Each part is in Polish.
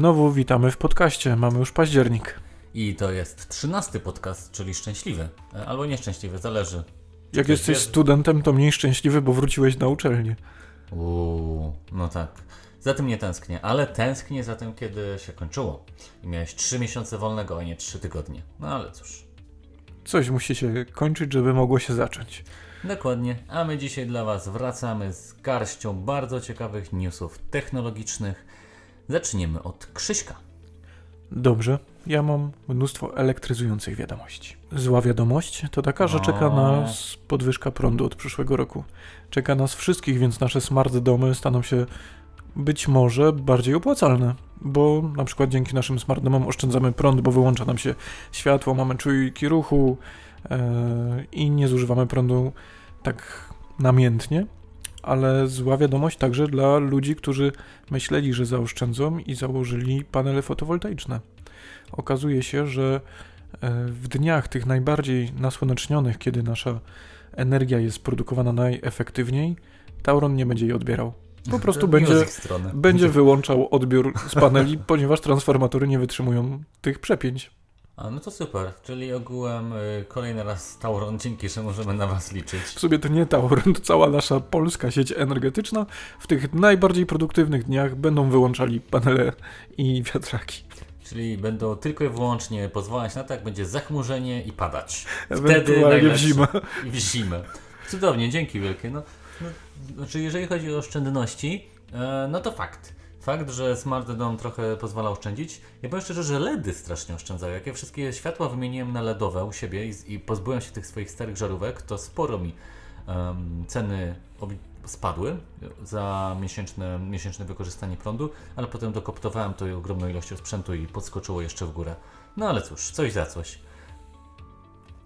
Znowu witamy w podcaście. Mamy już październik. I to jest trzynasty podcast, czyli szczęśliwy. E, Albo nieszczęśliwy, zależy. Jak jesteś studentem, to mniej szczęśliwy, bo wróciłeś na uczelnię. Uuu, no tak. Za tym nie tęsknię, ale tęsknię za tym, kiedy się kończyło. I miałeś trzy miesiące wolnego, a nie trzy tygodnie. No ale cóż. Coś musi się kończyć, żeby mogło się zacząć. Dokładnie, a my dzisiaj dla Was wracamy z garścią bardzo ciekawych newsów technologicznych. Zaczniemy od Krzyśka. Dobrze, ja mam mnóstwo elektryzujących wiadomości. Zła wiadomość to taka, że czeka nas podwyżka prądu od przyszłego roku. Czeka nas wszystkich, więc nasze smart domy staną się być może bardziej opłacalne, bo na przykład dzięki naszym smart domom oszczędzamy prąd, bo wyłącza nam się światło, mamy czujniki ruchu e, i nie zużywamy prądu tak namiętnie. Ale zła wiadomość także dla ludzi, którzy myśleli, że zaoszczędzą i założyli panele fotowoltaiczne. Okazuje się, że e, w dniach tych najbardziej nasłonecznionych, kiedy nasza energia jest produkowana najefektywniej, Tauron nie będzie jej odbierał. Po prostu będzie, będzie wyłączał odbiór z paneli, ponieważ transformatory nie wytrzymują tych przepięć. A no to super, czyli ogółem y, kolejny raz Tauron, dzięki, że możemy na Was liczyć. W sobie to nie Tauron, to cała nasza polska sieć energetyczna w tych najbardziej produktywnych dniach będą wyłączali panele i wiatraki. Czyli będą tylko i wyłącznie pozwalać na to, jak będzie zachmurzenie i padać. Ewentualnie w najlepsze. zimę. I w zimę. Cudownie, dzięki wielkie. No, no, znaczy, jeżeli chodzi o oszczędności, e, no to fakt. Fakt, że Smart Dome trochę pozwala oszczędzić. Ja powiem szczerze, że LEDy strasznie oszczędzają. Jak ja wszystkie światła wymieniłem na LEDowe u siebie i, i pozbyłem się tych swoich starych żarówek, to sporo mi em, ceny spadły za miesięczne, miesięczne wykorzystanie prądu, ale potem dokoptowałem to ogromną ilością sprzętu i podskoczyło jeszcze w górę. No ale cóż, coś za coś.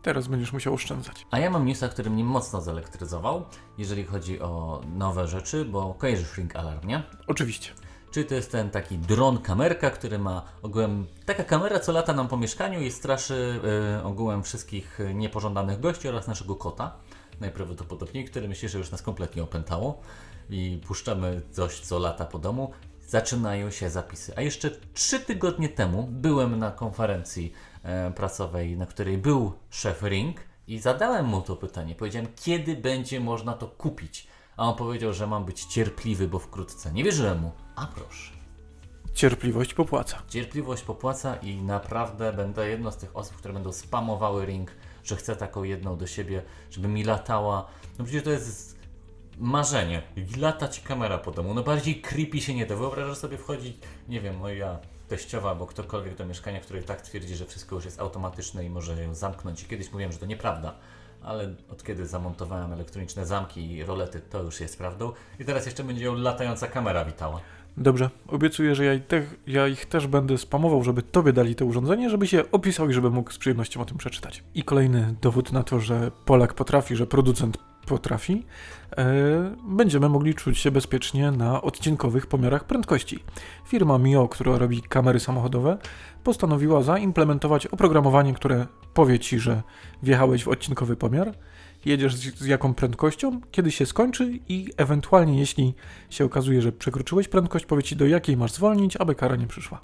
Teraz będziesz musiał oszczędzać. A ja mam newsa, który mnie mocno zelektryzował, jeżeli chodzi o nowe rzeczy, bo kojarzysz Ring Alarm, nie? Oczywiście. Czyli to jest ten taki dron kamerka, który ma ogółem taka kamera, co lata nam po mieszkaniu i straszy y, ogółem wszystkich niepożądanych gości oraz naszego kota, najprawdopodobniej, który myśli, że już nas kompletnie opętało i puszczamy coś, co lata po domu. Zaczynają się zapisy. A jeszcze trzy tygodnie temu byłem na konferencji e, prasowej, na której był szef Ring i zadałem mu to pytanie. Powiedziałem, kiedy będzie można to kupić? A on powiedział, że mam być cierpliwy, bo wkrótce. Nie wierzyłem mu. A proszę. Cierpliwość popłaca. Cierpliwość popłaca i naprawdę będę jedną z tych osób, które będą spamowały ring, że chcę taką jedną do siebie, żeby mi latała. No przecież to jest marzenie. Lata ci kamera po domu. No bardziej creepy się nie da. Wyobrażasz sobie wchodzić, nie wiem, moja teściowa albo ktokolwiek do mieszkania, który tak twierdzi, że wszystko już jest automatyczne i może ją zamknąć. I kiedyś mówiłem, że to nieprawda. Ale od kiedy zamontowałem elektroniczne zamki i rolety, to już jest prawdą. I teraz jeszcze będzie ją latająca kamera witała. Dobrze, obiecuję, że ja, i te, ja ich też będę spamował, żeby tobie dali to urządzenie, żeby się opisał i żeby mógł z przyjemnością o tym przeczytać. I kolejny dowód na to, że Polak potrafi, że producent potrafi, e, będziemy mogli czuć się bezpiecznie na odcinkowych pomiarach prędkości. Firma Mio, która robi kamery samochodowe, postanowiła zaimplementować oprogramowanie, które powie ci, że wjechałeś w odcinkowy pomiar, jedziesz z, jaką prędkością, kiedy się skończy i ewentualnie jeśli się okazuje, że przekroczyłeś prędkość, powie ci do jakiej masz zwolnić, aby kara nie przyszła.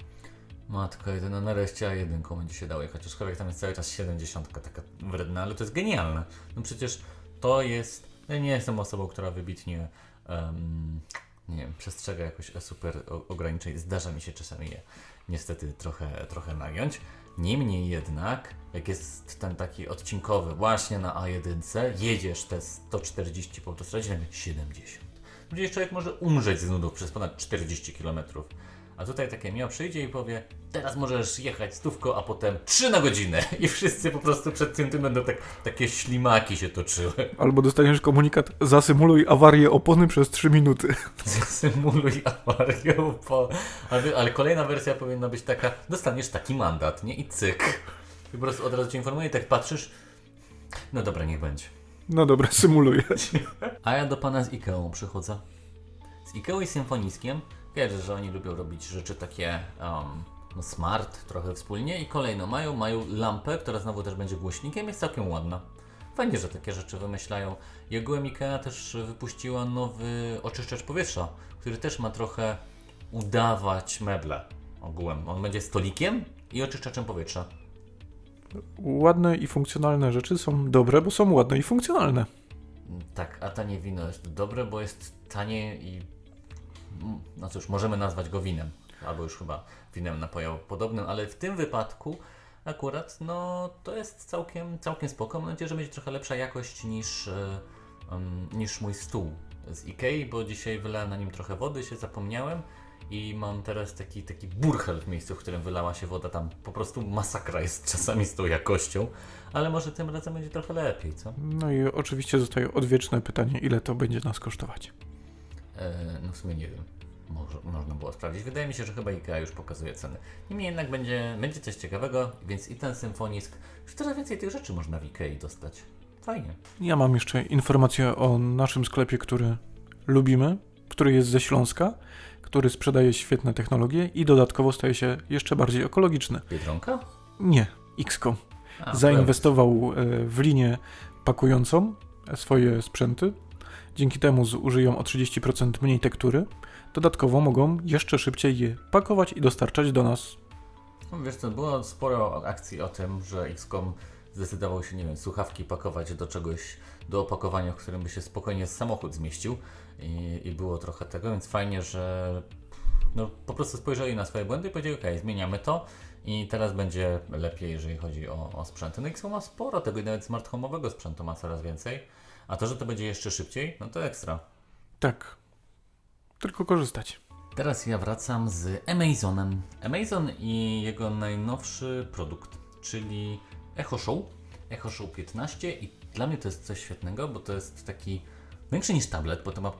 Matko, jedyna nareszcie a jedynką będzie się dało jechać, aczkolwiek tam jest cały czas 70 taka wredna, ale to jest genialne. No przecież to jest, ja nie jestem osobą, która wybitnie em, nie wiem, przestrzega jakoś super ograniczeń, zdarza mi się czasami je niestety trochę, trochę nagiąć. Niemniej jednak, jak jest ten taki odcinkowy właśnie na A1, jedziesz te 140 po autostradzie, nagle 70. Gdzieś człowiek może umrzeć z nudów przez ponad 40 km. A tutaj takie miał przyjdzie i powie, teraz możesz jechać stówko, a potem 3 na godzinę. I wszyscy po prostu przed tym, tym będą tak, takie ślimaki się toczyły. Albo dostaniesz komunikat, zasymuluj awarię opony przez 3 minuty. Symuluj awarię, po... ale, ale kolejna wersja powinna być taka, dostaniesz taki mandat, nie? I cyk. I po prostu od razu cię informuje i tak patrzysz, no dobra, niech będzie. No dobra, symuluję. A ja do pana z Ikeą przychodzę. Z Ikeą i Symfoniskiem. Wierzę, że oni lubią robić rzeczy takie um, smart, trochę wspólnie. I kolejno, mają, mają lampę, która znowu też będzie głośnikiem, jest całkiem ładna. Fajnie, że takie rzeczy wymyślają. I ogółem Ikea też wypuściła nowy oczyszczacz powietrza, który też ma trochę udawać meble. ogółem. On będzie stolikiem i oczyszczaczem powietrza. Ładne i funkcjonalne rzeczy są dobre, bo są ładne i funkcjonalne. Tak, a tanie wino jest dobre, bo jest tanie i. No cóż, możemy nazwać go winem. Albo już chyba winem napojopodobnym, ale w tym wypadku akurat, no to jest całkiem, całkiem spoko. Mam nadzieję, że będzie trochę lepsza jakość niż, e, niż mój stół z Ikei, bo dzisiaj wylałem na nim trochę wody, się zapomniałem. I mam teraz taki, taki burchel w miejscu, w którym wylała się woda. Tam po prostu masakra jest czasami z tą jakością, ale może tym razem będzie trochę lepiej, co? No i oczywiście zostaje odwieczne pytanie, ile to będzie nas kosztować. E, no w sumie nie wiem. Może, można było sprawdzić. Wydaje mi się, że chyba IKEA już pokazuje ceny. Niemniej jednak będzie, będzie coś ciekawego, więc i ten symfonisk. Już coraz więcej tych rzeczy można w IKEA dostać. Fajnie. Ja mam jeszcze informację o naszym sklepie, który lubimy, który jest ze Śląska, który sprzedaje świetne technologie i dodatkowo staje się jeszcze bardziej ekologiczny. Biedronka? Nie, XCOM. A, Zainwestował e, w linię pakującą swoje sprzęty. Dzięki temu zużyją o 30% mniej tektury. Dodatkowo mogą jeszcze szybciej je pakować i dostarczać do nas. No, Wiesz co, było sporo akcji o tym, że XCOM zdecydował się, nie wiem, słuchawki pakować do czegoś, do opakowania, w którym by się spokojnie samochód zmieścił i, i było trochę tego, więc fajnie, że no, po prostu spojrzeli na swoje błędy i powiedzieli, ok, zmieniamy to i teraz będzie lepiej, jeżeli chodzi o, o sprzęty. No XCOM ma sporo tego i nawet smart home'owego sprzętu ma coraz więcej, a to, że to będzie jeszcze szybciej, no to ekstra. Tak. Tylko korzystać. Teraz ja wracam z Amazonem. Amazon i jego najnowszy produkt, czyli Echo Show. Echo Show 15 i dla mnie to jest coś świetnego, bo to jest taki większy niż tablet, bo to ma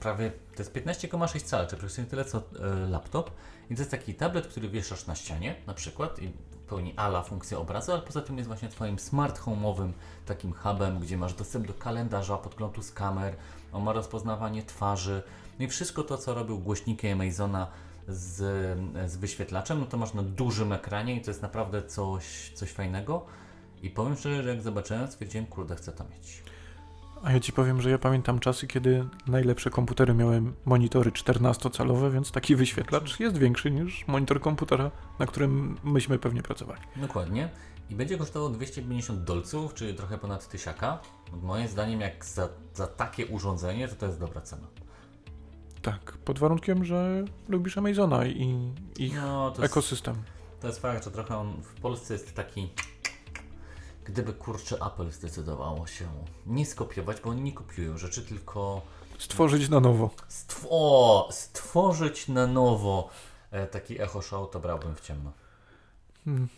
prawie, to jest 15,6 cala, czyli praktycznie tyle co e, laptop. I to jest taki tablet, który wieszasz na ścianie na przykład i pełni ala funkcję obrazu, ale poza tym jest właśnie Twoim smart home'owym takim hubem, gdzie masz dostęp do kalendarza, podglądu z kamer, on ma rozpoznawanie twarzy, no i wszystko to, co robił głośniki Amazona z, z wyświetlaczem, no to masz na dużym ekranie i to jest naprawdę coś, coś fajnego. I powiem szczerze, że jak zobaczyłem, stwierdziłem, kurde, chcę to mieć. A ja ci powiem, że ja pamiętam czasy, kiedy najlepsze komputery miały monitory 14-calowe, więc taki wyświetlacz jest większy niż monitor komputera, na którym myśmy pewnie pracowali. Dokładnie. I będzie kosztował 250 dolców, czyli trochę ponad tysiaka. Moim zdaniem, jak za, za takie urządzenie, to to jest dobra cena. Tak, pod warunkiem, że lubisz Amazona i ich No, to jest, ekosystem. to jest fakt, że trochę on w Polsce jest taki. Gdyby kurczę Apple zdecydowało się nie skopiować, bo oni nie kopiują rzeczy, tylko Stworzyć na nowo. stw- o, stworzyć na nowo e, taki Echo Show, to brałbym w ciemno. Hmm.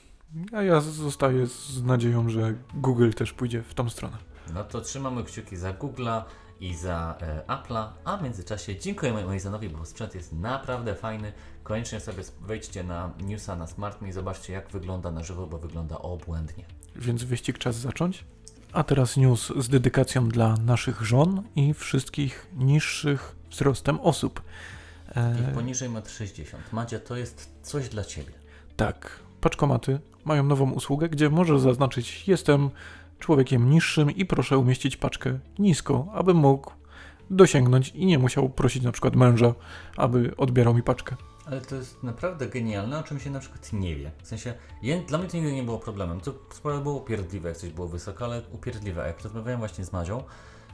A ja zostaję z nadzieją, że Google też pójdzie w tą stronę. No to trzymamy kciuki za Google'a i za e, Apple'a, a w międzyczasie dziękujemy Amazonowi, bo sprzęt jest naprawdę fajny. Koniecznie sobie wejdźcie na newsa na SmartMe i zobaczcie jak wygląda na żywo, bo wygląda obłędnie. Więc wyścig czas zacząć. A teraz news z dedykacją dla naszych żon i wszystkich niższych wzrostem osób. I E, poniżej 1,60 m. Madzia, to jest coś dla Ciebie. tak, paczkomaty mają nową usługę, gdzie możesz zaznaczyć jestem człowiekiem niższym i proszę umieścić paczkę nisko, aby mógł dosięgnąć i nie musiał prosić na przykład męża, aby odbierał mi paczkę. Ale to jest naprawdę genialne, o czym się na przykład nie wie. W sensie, ja, dla mnie to nigdy nie było problemem. To było upierdliwe, jak coś było wysoko, ale upierdliwe. Jak rozmawiałem właśnie z Madzią,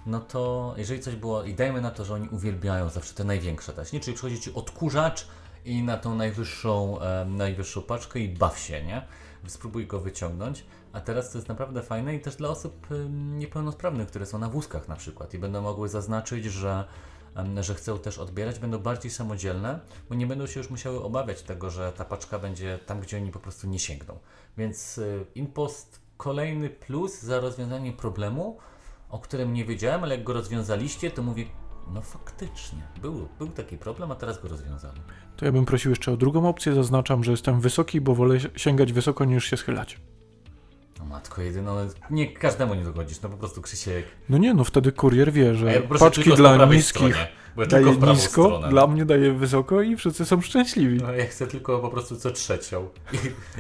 no to jeżeli coś było, i dajmy na to, że oni uwielbiają zawsze te największe dać, nie? Czyli przychodzi Ci odkurzacz i na tą najwyższą, e, najwyższą paczkę i baw się, nie? Spróbuj go wyciągnąć. A teraz to jest naprawdę fajne i też dla osób niepełnosprawnych, które są na wózkach na przykład i będą mogły zaznaczyć, że że chcą też odbierać, będą bardziej samodzielne, bo nie będą się już musiały obawiać tego, że ta paczka będzie tam, gdzie oni po prostu nie sięgną. Więc y, InPost kolejny plus za rozwiązanie problemu, o którym nie wiedziałem, ale jak go rozwiązaliście, to mówię, no faktycznie, był, był taki problem, a teraz go rozwiązano. To ja bym prosił jeszcze o drugą opcję. Zaznaczam, że jestem wysoki, bo wolę sięgać wysoko niż się schylać. No matko jedyno, nie każdemu nie dogodzisz, no po prostu Krzysiek. No nie, no wtedy kurier wie, ja że proszę paczki dla niskich stronie, ja daje nisko, stronę. dla mnie daje wysoko i wszyscy są szczęśliwi. No, ja chcę tylko po prostu co trzecią. I,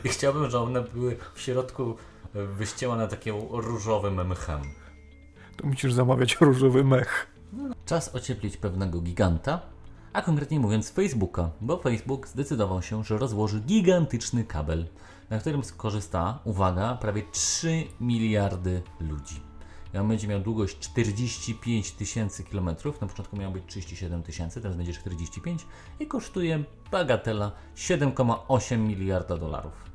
I chciałbym, żeby one były w środku e, wyścielone takim różowym mchem. To musisz zamawiać różowy mech. Czas ocieplić pewnego giganta, a konkretnie mówiąc Facebooka, bo Facebook zdecydował się, że rozłoży gigantyczny kabel, na którym skorzysta, uwaga, prawie 3 miliardy ludzi. I on będzie miał długość 45 tysięcy kilometrów, na początku miał być 37 tysięcy, teraz będzie 45 i kosztuje bagatela 7,8 miliarda dolarów.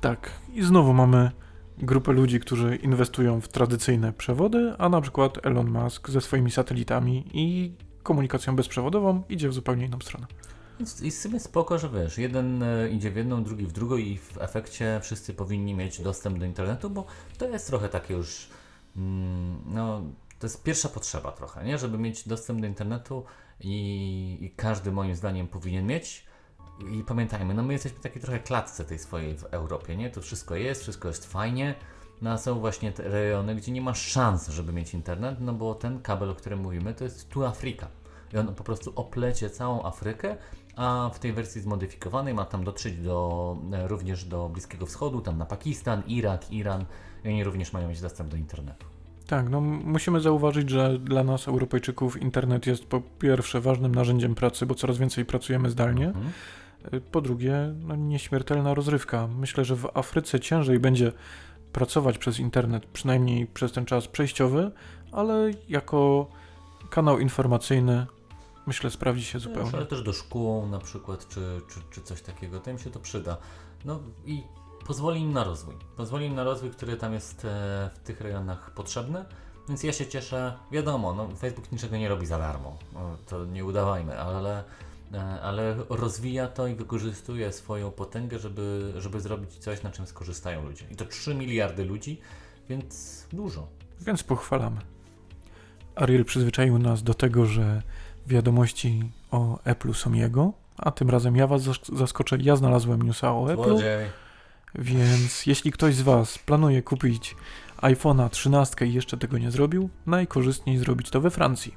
Tak, i znowu mamy grupę ludzi, którzy inwestują w tradycyjne przewody, a na przykład Elon Musk ze swoimi satelitami i komunikacją bezprzewodową idzie w zupełnie inną stronę. I sobie spoko, że wiesz, jeden e, idzie w jedną, drugi w drugą i w efekcie wszyscy powinni mieć dostęp do internetu, bo to jest trochę takie już, mm, no, to jest pierwsza potrzeba trochę, nie? Żeby mieć dostęp do internetu i, i każdy moim zdaniem powinien mieć. I pamiętajmy, no my jesteśmy w takiej trochę klatce tej swojej w Europie, nie? To wszystko jest, wszystko jest fajnie, no a są właśnie te rejony, gdzie nie ma szans, żeby mieć internet, no bo ten kabel, o którym mówimy, to jest tu Afryka. I on po prostu oplecie całą Afrykę, a w tej wersji zmodyfikowanej ma tam dotrzeć do, e, również do Bliskiego Wschodu, tam na Pakistan, Irak, Iran i oni również mają mieć dostęp do internetu. Tak, no musimy zauważyć, że dla nas, Europejczyków, internet jest po pierwsze ważnym narzędziem pracy, bo coraz więcej pracujemy zdalnie. Mhm. Y, Po drugie, no, nieśmiertelna rozrywka. Myślę, że w Afryce ciężej będzie pracować przez internet, przynajmniej przez ten czas przejściowy, ale jako kanał informacyjny myślę sprawdzi się zupełnie. ale też do szkół na przykład, czy, czy, czy coś takiego, to im się to przyda. No i pozwoli im na rozwój. Pozwoli im na rozwój, który tam jest e, w tych rejonach potrzebny. Więc ja się cieszę, wiadomo, no, Facebook niczego nie robi za darmo, no, to nie udawajmy, ale, e, ale rozwija to i wykorzystuje swoją potęgę, żeby, żeby zrobić coś, na czym skorzystają ludzie. I to 3 miliardy ludzi, więc dużo. Więc pochwalamy. Ariel przyzwyczaił nas do tego, że wiadomości o Apple'u są jego, a tym razem ja was zas- zaskoczę. Ja znalazłem newsa o Apple'u. Złodziej. Więc jeśli ktoś z Was planuje kupić iPhone'a 13 i jeszcze tego nie zrobił, najkorzystniej zrobić to we Francji.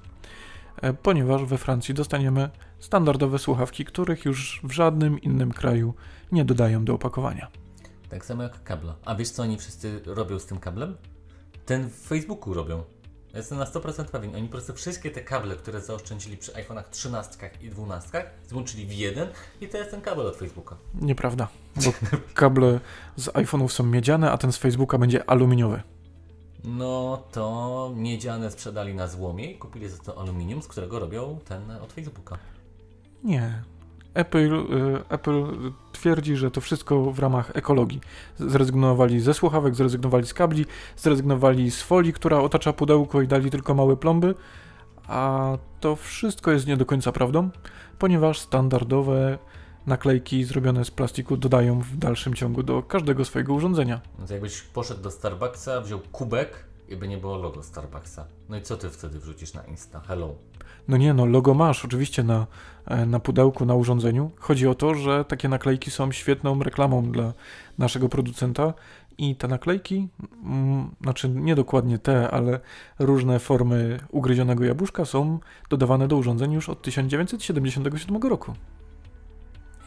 E, Ponieważ we Francji dostaniemy standardowe słuchawki, których już w żadnym innym kraju nie dodają do opakowania. Tak samo jak kabla. A wiesz co oni wszyscy robią z tym kablem? Ten w Facebooku robią. Ja Jestem na 100% pewien. Oni po prostu wszystkie te kable, które zaoszczędzili przy iPhone'ach 13 i 12, złączyli w jeden i to jest ten kabel od Facebooka. Nieprawda, bo kable z iPhone'ów są miedziane, a ten z Facebooka będzie aluminiowy. No to miedziane sprzedali na złomie i kupili za to aluminium, z którego robią ten od Facebooka. Nie. Apple, y, Apple twierdzi, że to wszystko w ramach ekologii. Zrezygnowali ze słuchawek, zrezygnowali z kabli, zrezygnowali z folii, która otacza pudełko i dali tylko małe plomby. A to wszystko jest nie do końca prawdą, ponieważ standardowe naklejki zrobione z plastiku dodają w dalszym ciągu do każdego swojego urządzenia. No to jakbyś poszedł do Starbucksa, wziął kubek i by nie było logo Starbucksa. No i co ty wtedy wrzucisz na Insta? Hello. No nie, no logo masz oczywiście na, e, na pudełku, na urządzeniu. Chodzi o to, że takie naklejki są świetną reklamą dla naszego producenta i te naklejki, mm, znaczy nie dokładnie te, ale różne formy ugryzionego jabłuszka są dodawane do urządzeń już od 1977 roku.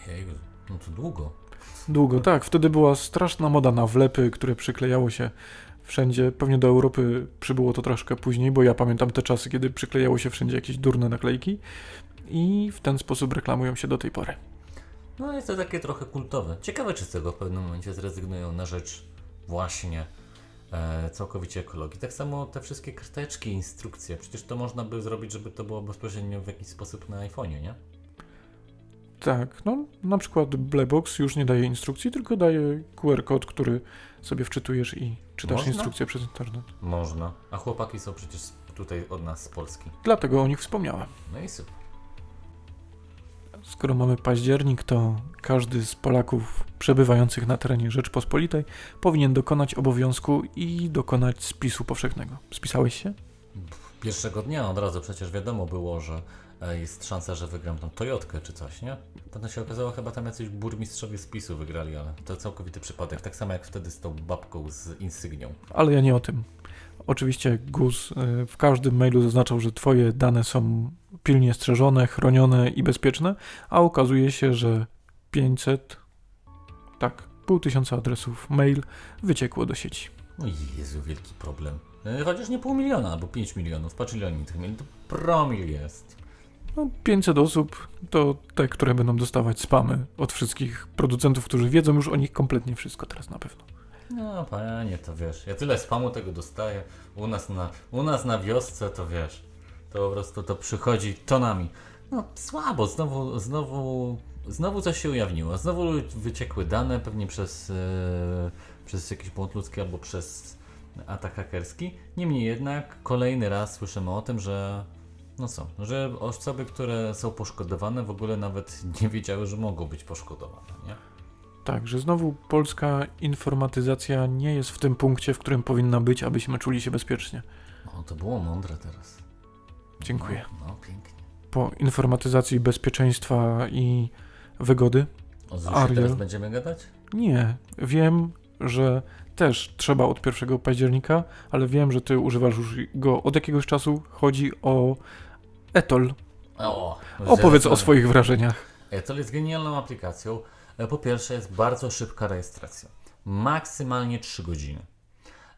Jej, no to długo. Długo, tak. Wtedy była straszna moda na wlepy, które przyklejało się wszędzie. Pewnie do Europy przybyło to troszkę później, bo ja pamiętam te czasy, kiedy przyklejało się wszędzie jakieś durne naklejki i w ten sposób reklamują się do tej pory. No jest to takie trochę kultowe. Ciekawe, czy z tego w pewnym momencie zrezygnują na rzecz właśnie e, całkowicie ekologii. Tak samo te wszystkie karteczki, instrukcje. Przecież to można by zrobić, żeby to było bezpośrednio w jakiś sposób na iPhone'ie, nie? Tak, no na przykład Blackbox już nie daje instrukcji, tylko daje QR kod, który sobie wczytujesz i czytasz Można? instrukcję przez internet. Można. A chłopaki są przecież tutaj od nas z Polski. Dlatego o nich wspomniałem. No i super. Skoro mamy październik, to każdy z Polaków przebywających na terenie Rzeczpospolitej powinien dokonać obowiązku i dokonać spisu powszechnego. Spisałeś się? Pierwszego dnia od razu przecież wiadomo było, że jest szansa, że wygram tą Toyotkę czy coś, nie? Potem się okazało, chyba tam jacyś burmistrzowie spisu wygrali, ale to całkowity przypadek. Tak samo jak wtedy z tą babką z insygnią. Ale ja nie o tym. Oczywiście GUS y, w każdym mailu zaznaczał, że Twoje dane są pilnie strzeżone, chronione i bezpieczne, a okazuje się, że 500, tak, pół tysiąca adresów mail wyciekło do sieci. No Jezu, wielki problem. E, Chociaż nie pół miliona, albo 5 milionów. Patrz ile oni tych mieli, to promil jest. No, 500 osób to te, które będą dostawać spamy od wszystkich producentów, którzy wiedzą już o nich kompletnie wszystko teraz na pewno. No panie, to wiesz, ja tyle spamu tego dostaję. U nas na, u nas na wiosce to wiesz, to po prostu to przychodzi tonami. No słabo, znowu, znowu, znowu coś się ujawniło. Znowu wyciekły dane, pewnie przez, e, przez jakiś błąd ludzki albo przez atak hakerski. Niemniej jednak kolejny raz słyszymy o tym, że no co, że osoby, które są poszkodowane w ogóle nawet nie wiedziały, że mogą być poszkodowane, nie? Tak, że znowu polska informatyzacja nie jest w tym punkcie, w którym powinna być, abyśmy czuli się bezpiecznie. No to było mądre teraz. Dziękuję. No, no pięknie. Po informatyzacji bezpieczeństwa i wygody? O Ariel. teraz będziemy gadać? Nie. Wiem, że też trzeba od 1 października, ale wiem, że ty używasz już go od jakiegoś czasu. Chodzi o Etol. O, Opowiedz o swoich wrażeniach. Etol jest genialną aplikacją. E, Po pierwsze jest bardzo szybka rejestracja. Maksymalnie 3 godziny.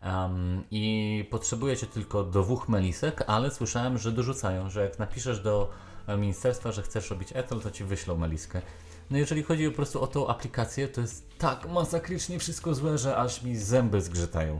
Em, I potrzebujecie tylko dwóch melisek, ale słyszałem, że dorzucają, że jak napiszesz do e, ministerstwa, że chcesz robić Etol, to ci wyślą meliskę. No jeżeli chodzi po prostu o tą aplikację, to jest tak masakrycznie wszystko złe, że aż mi zęby zgrzytają.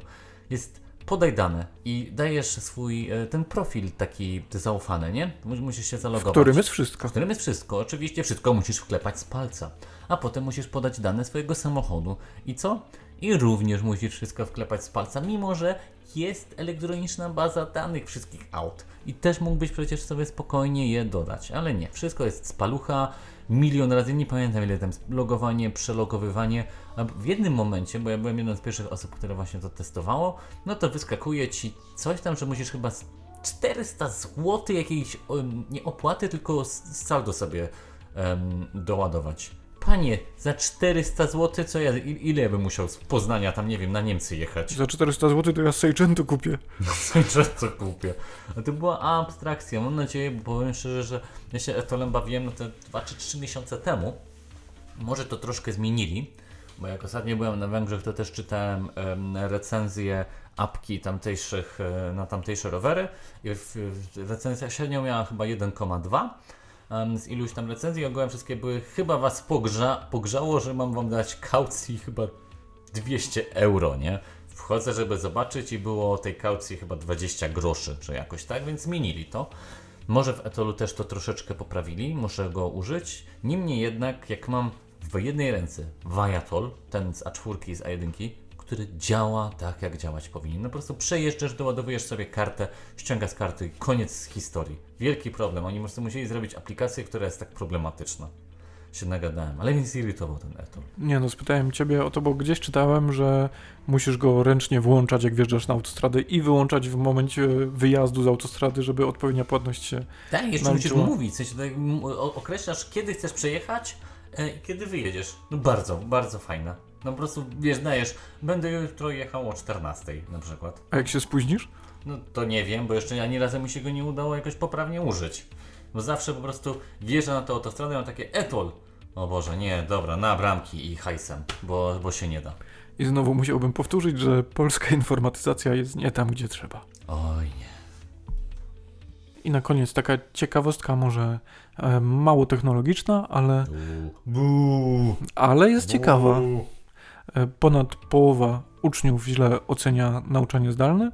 Jest podaj dane i dajesz swój, e, ten profil taki zaufany, nie? Mu- Musisz się W zalogować. którym jest wszystko. W którym jest wszystko. Oczywiście wszystko musisz wklepać z palca. A potem musisz podać dane swojego samochodu. I co? I również musisz wszystko wklepać z palca, mimo że jest elektroniczna baza danych wszystkich aut. I też mógłbyś przecież sobie spokojnie je dodać, ale nie. Wszystko jest z palucha, milion razy, nie pamiętam ile tam logowanie, przelogowywanie. A w jednym momencie, bo ja byłem jedną z pierwszych osób, które właśnie to testowało, no to wyskakuje ci coś tam, że musisz chyba z 400 zł jakiejś nie opłaty, tylko saldo sobie em, doładować. Panie, za 400 zł, co ja, ile ja bym musiał z Poznania tam, nie wiem, na Niemcy jechać? Za 400 zł to ja Seicento kupię. że to kupię. A to była abstrakcja. Mam nadzieję, bo powiem szczerze, że ja się Etolem bawiłem no te 2 czy 3 miesiące temu. Może to troszkę zmienili, bo jak ostatnio byłem na Węgrzech, to też czytałem em, recenzje apki tamtejszych, e, na tamtejsze rowery i recenzja średnio miała chyba 1,2 em, z iluś tam recenzji, ogółem wszystkie były, chyba was pogrza, pogrzało, że mam wam dać kaucji chyba 200 euro, nie? Wchodzę, żeby zobaczyć i było tej kaucji chyba 20 groszy, czy jakoś tak, więc zmienili to. Może w Etolu też to troszeczkę poprawili, muszę go użyć. Niemniej jednak, jak mam w jednej ręce Viatol, ten z A4 i z A1, który działa tak, jak działać powinien. No po prostu przejeżdżasz, doładowujesz sobie kartę, ściąga z karty koniec historii. Wielki problem. Oni po prostu musieli zrobić aplikację, która jest tak problematyczna. Się nagadałem, ale mnie zirytował ten Etol. Nie no, spytałem ciebie o to, bo gdzieś czytałem, że musisz go ręcznie włączać, jak wjeżdżasz na autostradę i wyłączać w momencie wyjazdu z autostrady, żeby odpowiednia płatność się... Tak, jeszcze musisz mówić, w sensie tak, określasz, kiedy chcesz przejechać e, i kiedy wyjedziesz. No bardzo, bardzo fajne. No po prostu, wiesz, dajesz, będę jutro jechał o 14 na przykład. A jak się spóźnisz? No to nie wiem, bo jeszcze ani razem mi się go nie udało jakoś poprawnie użyć. Bo zawsze po prostu wjeżdżam na tę autostradę i mam takie etol. O Boże, nie, dobra, na bramki i hajsem, bo, bo się nie da. I znowu musiałbym powtórzyć, że polska informatyzacja jest nie tam, gdzie trzeba. Oj nie. I na koniec taka ciekawostka, może e, mało technologiczna, ale, Buu. ale jest ciekawa. E, Ponad połowa uczniów źle ocenia nauczanie zdalne,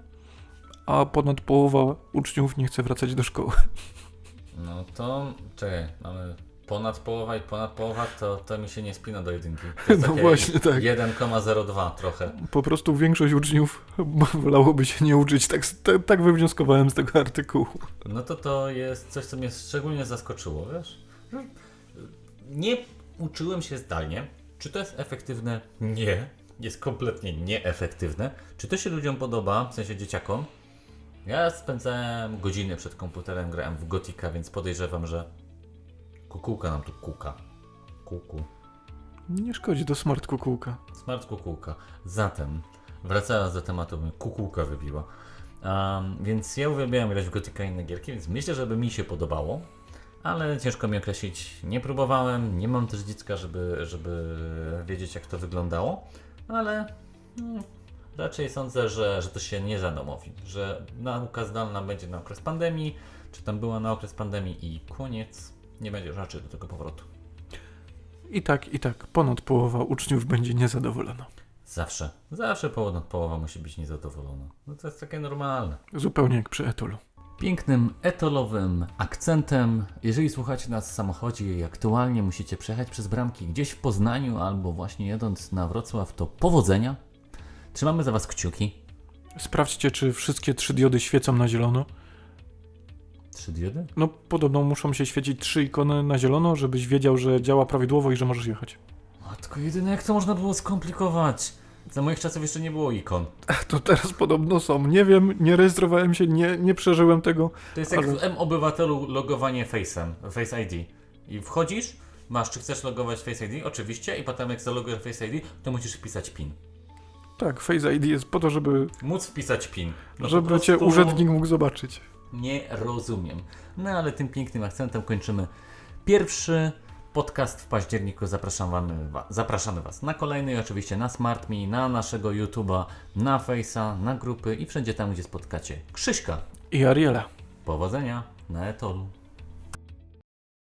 a ponad połowa uczniów nie chce wracać do szkoły. No to, czekaj, mamy ponad połowa i ponad połowa, to, to mi się nie spina do jedynki. No właśnie, tak. 1,02 trochę. Po prostu większość uczniów wolałoby się nie uczyć. Tak, tak, tak wywnioskowałem z tego artykułu. No to to jest coś, co mnie szczególnie zaskoczyło, wiesz? Nie uczyłem się zdalnie. Czy to jest efektywne? Nie. Jest kompletnie nieefektywne. Czy to się ludziom podoba, w sensie dzieciakom? Ja spędzałem godziny przed komputerem, grałem w Gotika, więc podejrzewam, że kukułka nam tu kuka. Kuku. Nie szkodzi do smart kukułka. Smart kukułka. Zatem, wracając do tematu, kukułka wybiła. Um, więc ja uwielbiałem grać w Gotika i inne gierki, więc myślę, że by mi się podobało. Ale ciężko mi określić. Nie próbowałem, nie mam też dziecka, żeby, żeby wiedzieć, jak to wyglądało. Ale no, Raczej sądzę, że, że to się nie zadomowi, że nauka zdalna będzie na okres pandemii, czy tam była na okres pandemii i koniec, nie będzie raczej do tego powrotu. I tak, i tak, ponad połowa uczniów będzie niezadowolona. Zawsze, zawsze ponad połowa musi być niezadowolona. No to jest takie normalne. Zupełnie jak przy etolu. Pięknym etolowym akcentem. Jeżeli słuchacie nas w samochodzie i aktualnie musicie przejechać przez bramki gdzieś w Poznaniu albo właśnie jadąc na Wrocław, to powodzenia. Trzymamy za Was kciuki. Sprawdźcie, czy wszystkie trzy diody świecą na zielono. Trzy diody? No, podobno muszą się świecić trzy ikony na zielono, żebyś wiedział, że działa prawidłowo i że możesz jechać. Matko jedyne, jak to można było skomplikować? Za moich czasów jeszcze nie było ikon. To teraz podobno są. Nie wiem, nie rejestrowałem się, nie, nie przeżyłem tego. To jest jak Ale- w M-Obywatelu logowanie Face'em, Face ID. I wchodzisz, masz, czy chcesz logować Face ID? Oczywiście. I potem jak zalogujesz Face ID, to musisz wpisać PIN. Tak, Face ID jest po to, żeby, Móc wpisać PIN. No żeby cię prostu urzędnik mógł zobaczyć. Nie rozumiem. No ale tym pięknym akcentem kończymy pierwszy podcast w październiku. Zapraszamy, wa- zapraszamy Was na kolejny i oczywiście na SmartMe, na naszego YouTube'a, na Face'a, na grupy i wszędzie tam, gdzie spotkacie Krzyśka. I Ariela. Powodzenia na Etolu.